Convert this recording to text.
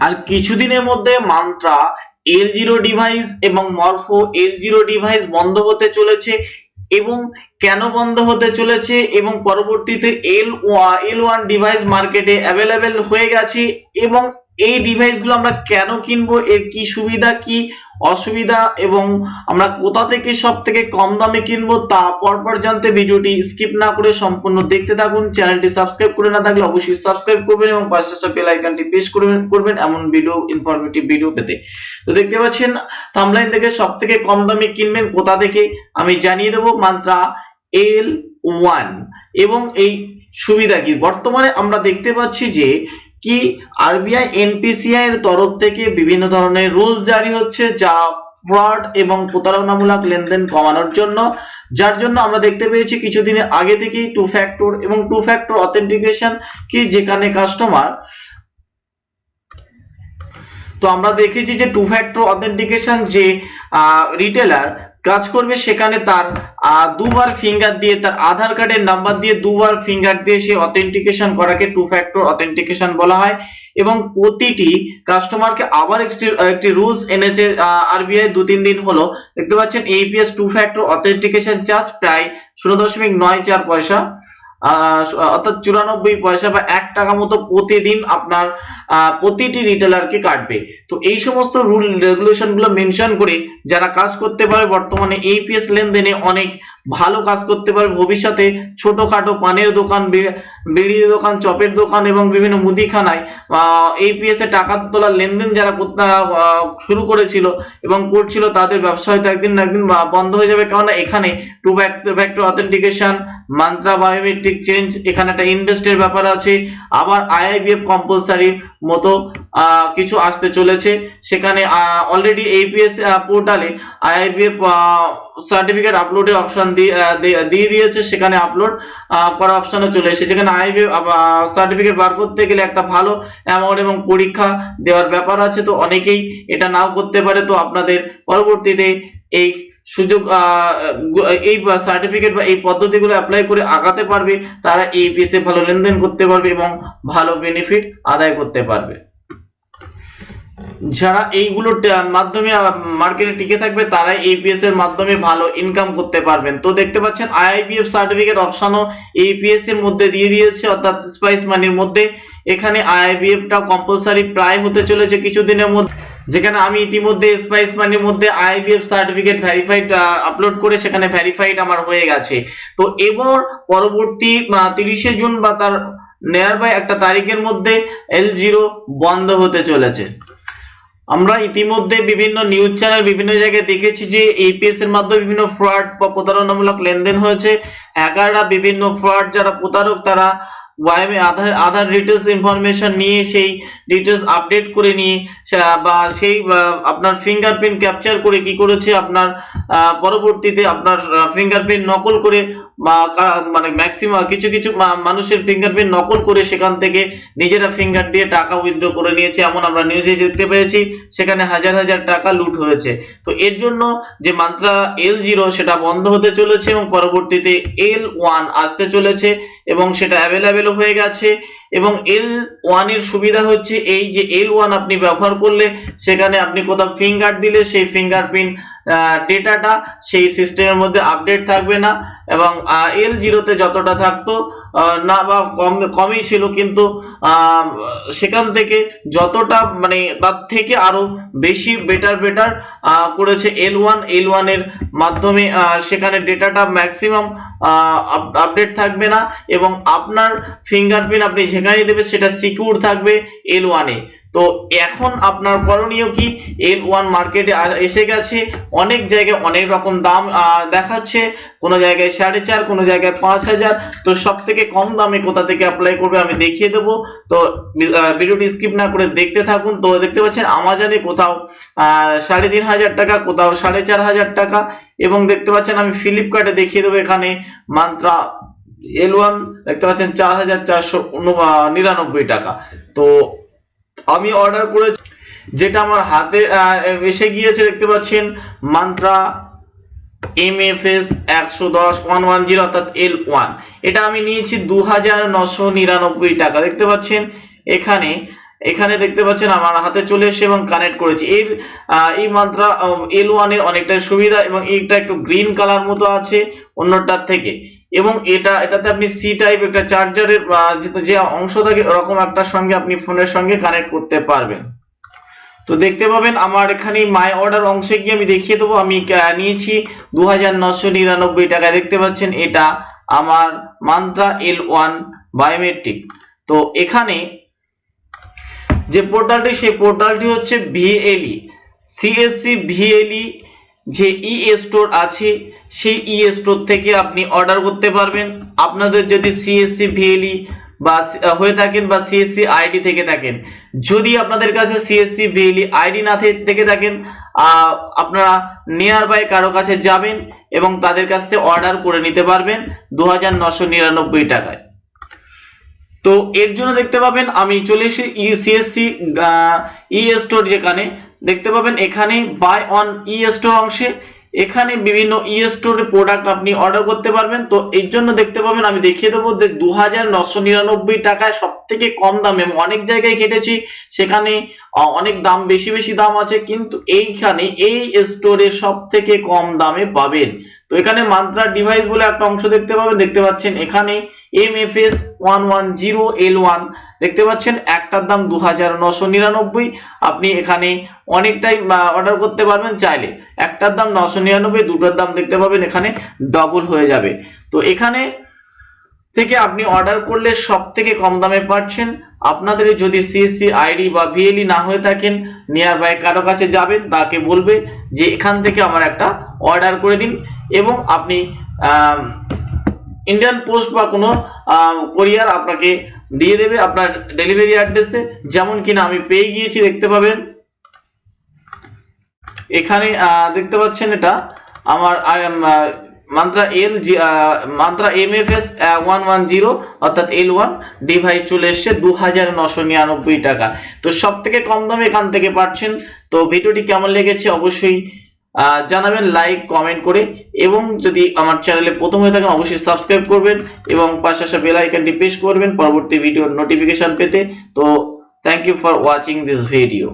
আর কিছুদিনের মধ্যে mantra L zero device এবং মরফো এল জিরো ডিভাইস বন্ধ হতে চলেছে এবং কেন বন্ধ হতে চলেছে এবং পরবর্তীতে এল এল ওয়ান ডিভাইস মার্কেটে অ্যাভেলেবেল হয়ে গেছে এবং এই ডিভাইসগুলো আমরা কেন কিনবো? এর কি সুবিধা, কি অসুবিধা? এবং আমরা কোথা থেকে সব থেকে কম দামে কিনবো? তা পরপর জানতে ভিডিওটি স্কিপ না করে সম্পূর্ণ দেখতে থাকুন। চ্যানেলটি সাবস্ক্রাইব করে না থাকলে অবশ্যই সাবস্ক্রাইব করবেন এবং পাশে বেল আইকনটি প্রেস করবেন করবেন এমন ভিডিও ইনফরমেটিভ ভিডিও পেতে। তো দেখতে পাচ্ছেন থামলাইন থেকে সব থেকে কম দামে কিনবেন কোথা থেকে? আমি জানিয়ে দেবো মাত্রা এল ওয়ান এবং এই সুবিধা কি? বর্তমানে আমরা দেখতে পাচ্ছি যে কি? আরবিআই এনপিসিআই এর তরফ থেকে বিভিন্ন ধরনের রুলস জারি হচ্ছে যা ফ্রড এবং প্রতারণামূলক লেনদেন কমানোর জন্য। যার জন্য আমরা দেখতে পেয়েছি কিছুদিন আগে থেকেই টু ফ্যাক্টর এবং টু ফ্যাক্টর অথেন্টিকেশন কি যেখানে কাস্টমার তো আমরা দেখেছি যে টু ফ্যাক্টর অথেন্টিকেশন যে রিটেলার কাজ করবে সেখানে তার দুবার ফিঙ্গার দিয়ে তার আধার কার্ডের নাম্বার দিয়ে দুবার ফিঙ্গার দিয়ে সে অথেন্টিকেশন করাকে টু ফ্যাক্টর অথেন্টিকেশন বলা হয় এবং প্রতিটি কাস্টমারকে আবার একটি রুলস এনেছে আরবিআই দু তিন দিন হলো। দেখতে পাচ্ছেন APS two factor authentication charge প্রায় শূন্য দশমিক নয় চার পয়সা। অর্থাৎ চুরানব্বই পয়সা বা এক টাকা মতো প্রতিদিন আপনার প্রতিটি রিটেলারকে কাটবে। তো এই সমস্ত রুল রেগুলেশনগুলো মেনশন করে যারা কাজ করতে পারে বর্তমানে এইপিএস লেনদেনে অনেক ভালো কাজ করতে পারে। ভবিষ্যতে ছোটখাটো পানের দোকান বেড়ির দোকান, চপের দোকান এবং বিভিন্ন মুদিখানায় এইপিএস এ টাকা তোলার লেনদেন যারা শুরু করেছিল এবং করছিল তাদের ব্যবসা হয়তো একদিন না একদিন বন্ধ হয়ে যাবে। কেননা এখানে two factor authentication Mantra biometric change এখানে একটা ইনভেস্টের ব্যাপার আছে, আবার আইআইবিএফ কম্পালসারি মতো কিছু আসতে চলেছে, সেখানে অলরেডি এইপিএস পোর্টালে আইআইবিএফ সার্টিফিকেট আপলোডের অপশন দিয়ে দিয়ে দিয়ে দিয়েছে, সেখানে আপলোড করা অপশনে চলে এসেছে। যেখানে আইআইবিএফ সার্টিফিকেট বার করতে গেলে একটা ভালো অ্যামাউন্ট এবং পরীক্ষা দেওয়ার ব্যাপার আছে, তো অনেকেই এটা নাও করতে পারে, তো আপনাদের পরবর্তীতে এই সুযোগ এই সার্টিফিকেট বা এই পদ্ধতিগুলো অ্যাপ্লাই করে আগাতে পারবে, তারা এইপিএস এ ভালো লেনদেন করতে পারবে এবং ভালো বেনিফিট আদায় করতে পারবে। যারা এইগুলোর মাধ্যমে মার্কেটে টিকে থাকবে তারা এপিএস এর মাধ্যমে ভালো ইনকাম করতে পারবেন। তো দেখতে পাচ্ছেন আইআইপিএফ সার্টিফিকেট অপশনও এপিএস এর মধ্যে দিয়ে দিয়েছে, অর্থাৎ স্পাইস মানির মধ্যে। এখানে আইআইপিএফটা কম্পালসারি প্রায় হতে চলেছে কিছুদিনের মধ্যে। যেখানে আমি ইতিমধ্যে স্পাইস মানির মধ্যে আইবিএফ সার্টিফিকেট ভেরিফাইড আপলোড করে সেখানে ভেরিফাইড আমার হয়ে গেছে। তো এবার পরবর্তী তিরিশে জুন বা তার নেয়ার বাই একটা তারিখের মধ্যে এল জিরো বন্ধ হতে চলেছে। আমরা ইতিমধ্যে বিভিন্ন নিউজ চ্যানেল বিভিন্ন জায়গায় দেখেছি যে এপিএস এর মাধ্যমে বিভিন্ন ফ্রড বা প্রতারণামূলক লেনদেন হয়েছে। হ্যাকাররা বিভিন্ন ফ্রড যারা প্রতারক, তারা ওয়াইমে আধার আধার ডিটেলস ইনফরমেশন নিয়ে সেই ডিটেলস আপডেট করে নিয়ে বা সেই আপনার ফিঙ্গারপ্রিন্ট ক্যাপচার করে কি করেছে আপনার পরবর্তীতে আপনার ফিঙ্গারপ্রিন্ট নকল করে মানে ম্যাক্সিমাম কিছু কিছু মানুষের ফিঙ্গারপ্রিন্ট নকল করে সেখান থেকে নিজেরা ফিঙ্গার দিয়ে টাকা উইথড্র করে নিয়েছে, এমন আমরা নিউজে দেখতে পেয়েছি। সেখানে হাজার হাজার টাকা লুট হয়েছে। তো এর জন্য যে মাত্রা এল জিরো সেটা বন্ধ হতে চলেছে এবং পরবর্তীতে এল ওয়ান আসতে চলেছে এবং সেটা অ্যাভেলেবেল হয়ে গেছে। এবং এল ওয়ানের সুবিধা হচ্ছে এই যে এল ওয়ান আপনি ব্যবহার করলে সেখানে আপনি কোথাও ফিঙ্গার দিলে সেই ফিঙ্গারপ্রিন্ট ডেটাটা সেই সিস্টেমের মধ্যে আপডেট থাকবে না এবং এল জিরোতে যতটা থাকতো না বা কম, কমই ছিল কিন্তু সেখান থেকে যতটা মানে তার থেকে আরও বেশি বেটার বেটার করেছে এল ওয়ান এল ওয়ানের মাধ্যমে সেখানে ডেটাটা ম্যাক্সিমাম আপডেট থাকবে না এবং আপনার ফিঙ্গারপ্রিন্ট আপনি যেখানে দেবে সেটা সিকিউর থাকবে এল ওয়ানে তো এখন আপনার করণীয় কি? এল ওয়ান মার্কেটে এসে গেছে, অনেক জায়গায় অনেক রকম দাম দেখাচ্ছে। কোনো জায়গায় সাড়ে চার, কোনো জায়গায় পাঁচ হাজার। তো সব থেকে কম দামে কোথা থেকে অ্যাপ্লাই করবে আমি দেখিয়ে দেবো। তো ভিডিওটি স্কিপ না করে দেখতে থাকুন। তো দেখতে পাচ্ছেন আমাজনে কোথাও সাড়ে তিন হাজার টাকা, কোথাও সাড়ে চার হাজার টাকা। এবং দেখতে পাচ্ছেন আমি ফ্লিপকার্টে দেখিয়ে দেবো এখানে মান্ত্রা এল ওয়ান দেখতে পাচ্ছেন চার হাজার চারশো নিরানব্বই টাকা। তো আমি অর্ডার করে যেটা আমার হাতে এসে গিয়েছে, দেখতে পাচ্ছেন মান্ত্রা এম এফ এস একশো দশ ওয়ান ওয়ান জিরো অর্থাৎ এল ওয়ান এটা আমি নিয়েছি দু হাজার নশো নিরানব্বই টাকা। দেখতে পাচ্ছেন, এখানে এখানে দেখতে পাচ্ছেন, আমার হাতে চলে এসে এবং কানেক্ট করেছি। এর এই মাত্রা এল ওয়ানের অনেকটা সুবিধা এবং এইটা একটু গ্রিন কালার মতো আছে অন্যটার থেকে। এবং এটা, এটাতে আপনি সি টাইপ একটা চার্জারের যে অংশ থাকে, ওরকম একটা সঙ্গে আপনি ফোনের সঙ্গে কানেক্ট করতে পারবেন। তো দেখতে পাবেন আমার এখানে মাই অর্ডার অংশে গিয়ে আমি দেখিয়ে দেবো। আমি নিয়েছি দু হাজার নশো নিরানব্বই টাকায়। দেখতে পাচ্ছেন এটা আমার মান্ত্রা এল ওয়ান বায়োমেট্রিক তো এখানে যে পোর্টালটি সেই পোর্টালটি হচ্ছে ভিএলই সিএসসি ভিএলই যে ই স্টোর আছে সেই ই স্টোর থেকে আপনি অর্ডার করতে পারবেন। আপনাদের যদি সিএসসি ভিএলই বা হয়ে থাকেন বা সিএসসি আইডি থেকে থাকেন, যদি আপনাদের কাছে সিএসসি ভিএলই আইডি না থেকে থাকেন আপনারা নিয়ার বাই কারও কাছে যাবেন এবং তাদের কাছ থেকে অর্ডার করে নিতে পারবেন দু টাকায়। তো এর জন্য দেখতে পাবেন, আমি চলে এসে ই সিএসসি ই স্টোর যেখানে, দেখতে পাবেন এখানে বাই অন ই স্টোর অংশে এখানে বিভিন্ন ই স্টোর প্রোডাক্ট আপনি অর্ডার করতে পারবেন। তো এর জন্য দেখতে পাবেন, আমি দেখিয়ে দেবো যে দু হাজার নশো নিরানব্বই টাকায় সব থেকে কম দামে অনেক জায়গায় কেটেছি, সেখানে অনেক দাম, বেশি বেশি দাম আছে, কিন্তু এইখানে এই স্টোরে সব থেকে কম দামে পাবেন। তো এখানে মান্ত্রা ডিভাইস বলে একটা অংশ দেখতে পাবেন, দেখতে পাচ্ছেন এখানে M F S one one zero L one দেখতে পাচ্ছেন, একটার দাম দু হাজার নশো নিরানব্বই, আপনি এখানে অনেকটাই অর্ডার করতে পারবেন চাইলে। একটার দাম নশো নিরানব্বই, দুটোর দাম দেখতে পাবেন, এখানে ডবল হয়ে যাবে। তো এখানে থেকে আপনি অর্ডার করলে সব থেকে কম দামে পাচ্ছেন। আপনাদের যদি সিএসসি আইডি বা ভিএলই না হয়ে থাকেন নিয়ার বাই কারও কাছে যাবেন, তাকে বলবে যে এখান থেকে আমার একটা অর্ডার করে দিন এবং আপনি ইন্ডিয়ান পোস্ট বা কোনো কোরিয়ার আপনাকে দিয়ে দেবে আপনার ডেলিভারি অ্যাড্রেসে যেমন কিনা আমি পেয়ে গিয়েছি, দেখতে পাবেন। এখানে দেখতে পাচ্ছেন এটা। আমার Mantra L G Mantra M F S one one zero অর্থাৎ এল ওয়ান ডিভাইস চলে এসছে দু হাজার নশো নিরানব্বই টাকা। তো সব থেকে কম দামে এখান থেকে পাচ্ছেন। তো ভিডিওটি কেমন লেগেছে অবশ্যই জানাবেন লাইক কমেন্ট করে। এবং যদি আমার চ্যানেলে প্রথম হয়ে থাকেন, অবশ্যই সাবস্ক্রাইব করবেন এবং পাশে আসা বেল আইকনটি প্রেস করবেন পরবর্তী ভিডিওর নোটিফিকেশন পেতে। তো thank you for watching this video